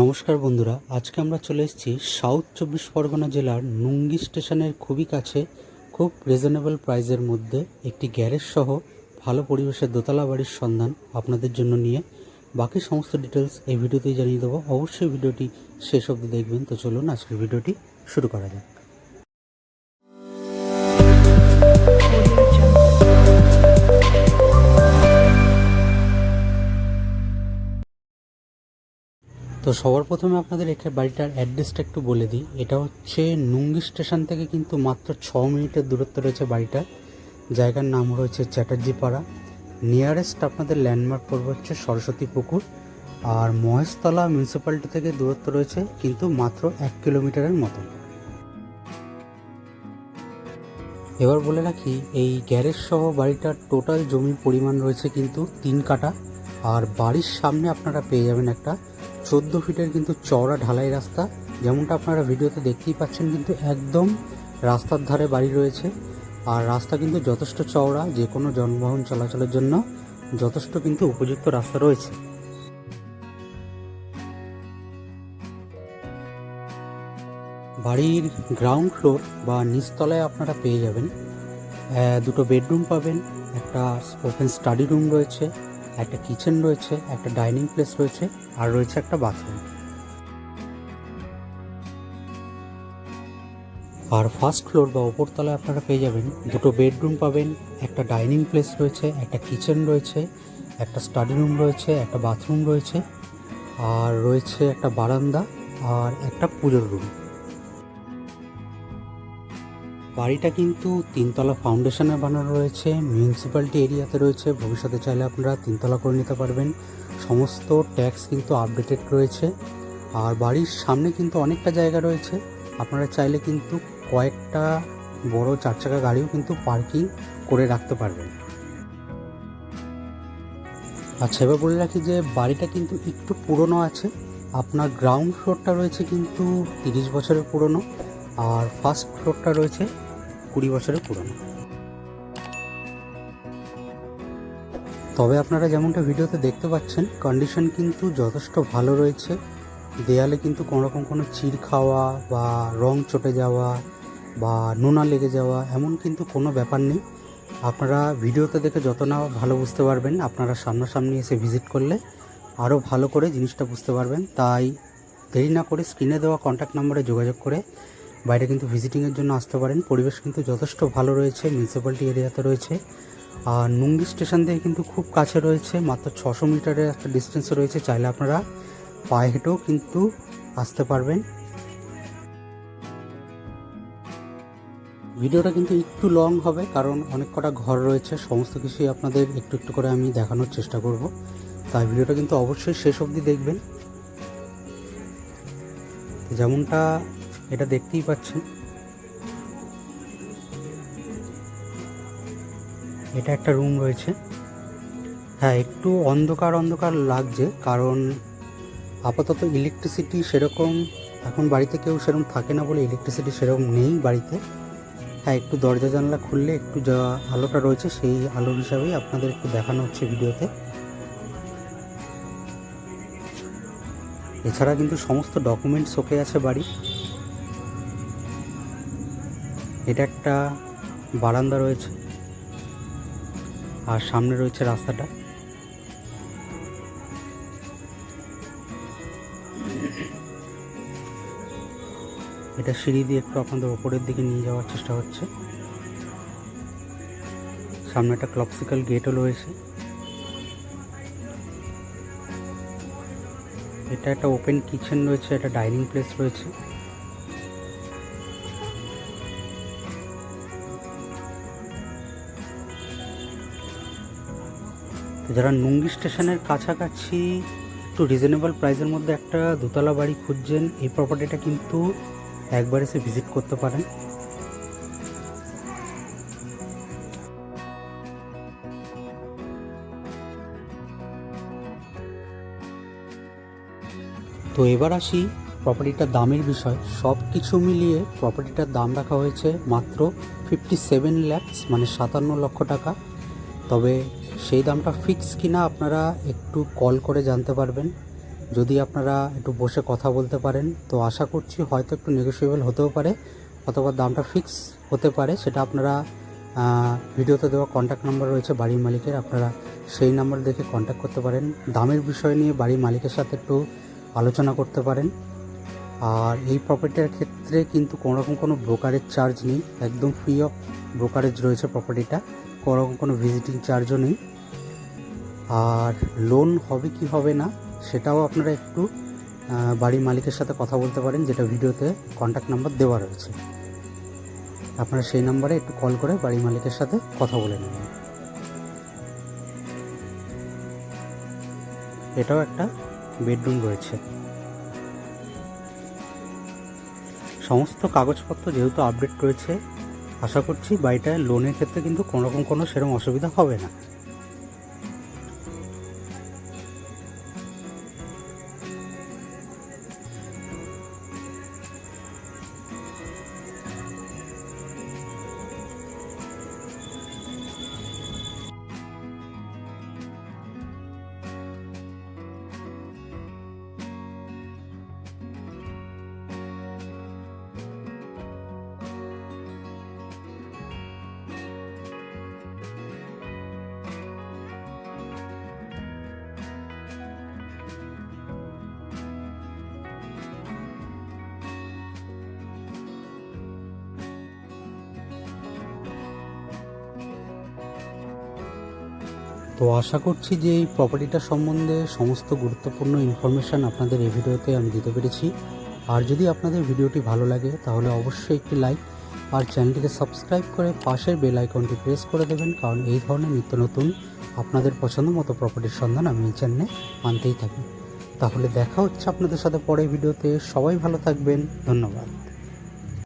নমস্কার বন্ধুরা, আজকে আমরা চলে এসেছি সাউথ চব্বিশ পরগনা জেলার নুঙ্গি স্টেশনের খুবই কাছে, খুব রিজনেবল প্রাইজের মধ্যে একটি গ্যারেজ সহ ভালো পরিবেশের দোতলা বাড়ির সন্ধান আপনাদের জন্য নিয়ে বাকি সমস্ত ডিটেলস এই ভিডিওতেই জানিয়ে দেবো। অবশ্যই ভিডিওটি শেষ অবধি দেখবেন। তো চলুন আজকের ভিডিওটি শুরু করা যাক। তো সবার প্রথমে আপনাদের এখানে বাড়িটার অ্যাড্রেসটা একটু বলে দিই। এটা হচ্ছে নুঙ্গি স্টেশন থেকে কিন্তু মাত্র ছ মিনিটের দূরত্ব রয়েছে বাড়িটা। জায়গার নাম রয়েছে চ্যাটার্জি পাড়া নিয়ারেস্ট আপনাদের ল্যান্ডমার্ক পড়বে হচ্ছে সরস্বতী পুকুর। আর মহেশতলা মিউনিসিপ্যালিটি থেকে দূরত্ব রয়েছে কিন্তু মাত্র এক কিলোমিটারের মতো। এবার বলে রাখি, এই গ্যারেজ সহ বাড়িটার টোটাল জমির পরিমাণ রয়েছে কিন্তু তিন কাটা আর বাড়ির সামনে আপনারা পেয়ে যাবেন একটা চোদ্দ ফিটের কিন্তু চওড়া ঢালাই রাস্তা। যেমনটা আপনারা ভিডিওতে দেখতেই পাচ্ছেন, কিন্তু একদম রাস্তার ধারে বাড়ি রয়েছে। আর রাস্তা কিন্তু যথেষ্ট চওড়া যে কোনো যানবাহন চলাচলের জন্য যথেষ্ট কিন্তু উপযুক্ত রাস্তা রয়েছে। বাড়ির গ্রাউন্ড ফ্লোর বা নিচতলায় আপনারা পেয়ে যাবেন। দুটো বেডরুম পাবেন, একটা ওপেন স্টাডি রুম রয়েছে। একটা কিচেন রয়েছে, একটা ডাইনিং প্লেস রয়েছে, আর রয়েছে একটা বাথরুম। আর ফার্স্ট ফ্লোর বা ওপরতলায় আপনারা পেয়ে যাবেন দুটো বেডরুম পাবেন, একটা ডাইনিং প্লেস রয়েছে, একটা কিচেন রয়েছে, একটা স্টাডি রুম রয়েছে, একটা বাথরুম রয়েছে, আর রয়েছে একটা বারান্দা আর একটা পুজোর রুম। বাড়িটা কিন্তু তিনতলা ফাউন্ডেশনে বানানো রয়েছে মিউনিসিপ্যালিটি এরিয়াতে রয়েছে। ভবিষ্যতে চাইলে আপনারা তিনতলা করে নিতে পারবেন। সমস্ত ট্যাক্স কিন্তু আপডেটেড রয়েছে। আর বাড়ির সামনে কিন্তু অনেকটা জায়গা রয়েছে। আপনারা চাইলে কিন্তু কয়েকটা বড় চার চাকা গাড়িও কিন্তু পার্কিং করে রাখতে পারবেন। আচ্ছা এবার বলে রাখি যে বাড়িটা কিন্তু একটু পুরনো আছে। আপনার গ্রাউন্ড ফ্লোরটা রয়েছে কিন্তু তিরিশ বছরের পুরনো। আর ফার্স্ট ফ্লোরটা রয়েছে কুড়ি বছরের পুরনো। তবে আপনারা যেমনটা ভিডিওতে দেখতে পাচ্ছেন কন্ডিশন কিন্তু যথেষ্ট ভালো রয়েছে। দেয়ালে কিন্তু কোনো রকম কোনো চির খাওয়া বা রং চটে যাওয়া বা নোনা লেগে যাওয়া এমন কিন্তু কোনো ব্যাপার নেই। আপনারা ভিডিওতে দেখে যত না ভালো বুঝতে পারবেন, আপনারা সামনাসামনি এসে ভিজিট করলে আরও ভালো করে জিনিসটা বুঝতে পারবেন। তাই দেরি না করে স্ক্রিনে দেওয়া কন্ট্যাক্ট নম্বরে যোগাযোগ করে বাইরে কিন্তু ভিজিটিংয়ের জন্য আসতে পারেন। পরিবেশ কিন্তু যথেষ্ট ভালো রয়েছে মিউনিসিপ্যালিটি এরিয়াতে রয়েছে। আর নুঙ্গি স্টেশন থেকে কিন্তু খুব কাছে রয়েছে, মাত্র ছশো মিটারের একটা ডিস্টেন্সে রয়েছে। চাইলে আপনারা পায়ে হেঁটেও কিন্তু আসতে পারবেন। ভিডিওটা কিন্তু একটু লং হবে, কারণ অনেক কটা ঘর রয়েছে। সমস্ত কিছুই আপনাদের একটু একটু করে আমি দেখানোর চেষ্টা করব। তাই ভিডিওটা কিন্তু অবশ্যই শেষ অবধি দেখবেন। যেমনটা এটা দেখতেই পাচ্ছেন। এটা একটা রুম রয়েছে। হ্যাঁ একটু অন্ধকার অন্ধকার লাগছে কারণ আপাতত ইলেকট্রিসিটি সেরকম এখন বাড়িতে কেউ সেরকম থাকে না বলে ইলেকট্রিসিটি সেরকম নেই বাড়িতে। হ্যাঁ একটু দরজা জানলা খুললে একটু যা আলোটা রয়েছে সেই আলোর হিসাবেই আপনাদের একটু দেখানো হচ্ছে ভিডিওতে। এছাড়া কিন্তু সমস্ত ডকুমেন্টস ওকে আছে বাড়ি। এটা একটা বারান্দা রয়েছে। আর সামনে রয়েছে রাস্তাটা। এটা সিঁড়ি দিয়ে একটু আপনাদের ওপরের দিকে নিয়ে যাওয়ার চেষ্টা হচ্ছে। সামনে একটা ক্লপসিক্যাল গেটও রয়েছে। এটা একটা ওপেন কিচেন রয়েছে, একটা ডাইনিং প্লেস রয়েছে। যারা নুঙ্গি স্টেশনের কাছাকাছি একটু রিজনেবল প্রাইসের মধ্যে একটা দোতলা বাড়ি খুঁজছেন, এই প্রপার্টিটা কিন্তু একবার এসে ভিজিট করতে পারেন। তো এবার আসি প্রপার্টিটার দামের বিষয়। সব কিছু মিলিয়ে প্রপার্টিটার দাম রাখা হয়েছে মাত্র ফিফটি সেভেন ল্যাক্স মানে সাতান্ন লক্ষ টাকা। তবে সেই দামটা ফিক্স কিনা আপনারা একটু কল করে জানতে পারবেন। যদি আপনারা একটু বসে কথা বলতে পারেন, তো আশা করছি হয়তো একটু নেগোসিয়েবল হতেও পারে, অথবা দামটা ফিক্স হতে পারে, সেটা আপনারা ভিডিওতে দেওয়া কন্ট্যাক্ট নাম্বার রয়েছে বাড়ির মালিকের, আপনারা সেই নাম্বার দেখে কন্ট্যাক্ট করতে পারেন। দামের বিষয় নিয়ে বাড়ির মালিকের সাথে একটু আলোচনা করতে পারেন। আর এই প্রপার্টিটার ক্ষেত্রে কিন্তু কোনো রকম কোনো ব্রোকারেজ চার্জ নেই, একদম ফ্রি অফ ব্রোকারেজ রয়েছে প্রপার্টিটা কোনো কোনো ভিজিটিং চার্জও নেই। আর লোন হবে কি হবে না, সেটাও আপনারা একটু বাড়ির মালিকের সাথে কথা বলতে পারেন, যেটা ভিডিওতে কন্ট্যাক্ট নাম্বার দেওয়া রয়েছে। আপনারা সেই নাম্বারে একটু কল করে বাড়ির মালিকের সাথে কথা বলে নেবেন। এটাও একটা বেডরুম রয়েছে। সমস্ত কাগজপত্র যেহেতু আপডেট রয়েছে আশা করছি বাড়িটা লোনের ক্ষেত্রে কিন্তু কোনোরকম কোনো সেরকম অসুবিধা হবে না। তো আশা করছি যে এই প্রপার্টিটা সম্বন্ধে সমস্ত গুরুত্বপূর্ণ ইনফরমেশান আপনাদের এই ভিডিওতে আমি দিতে পেরেছি। আর যদি আপনাদের ভিডিওটি ভালো লাগে, তাহলে অবশ্যই একটি লাইক আর চ্যানেলটিকে সাবস্ক্রাইব করে পাশের বেল আইকনটি প্রেস করে দেবেন, কারণ এই ধরনের নিত্য নতুন, আপনাদের পছন্দ মতো প্রপার্টির সন্ধান আমি এই চ্যানেলে আনতেই থাকি। তাহলে দেখা হচ্ছে আপনাদের সাথে পরের ভিডিওতে। সবাই ভালো থাকবেন। ধন্যবাদ।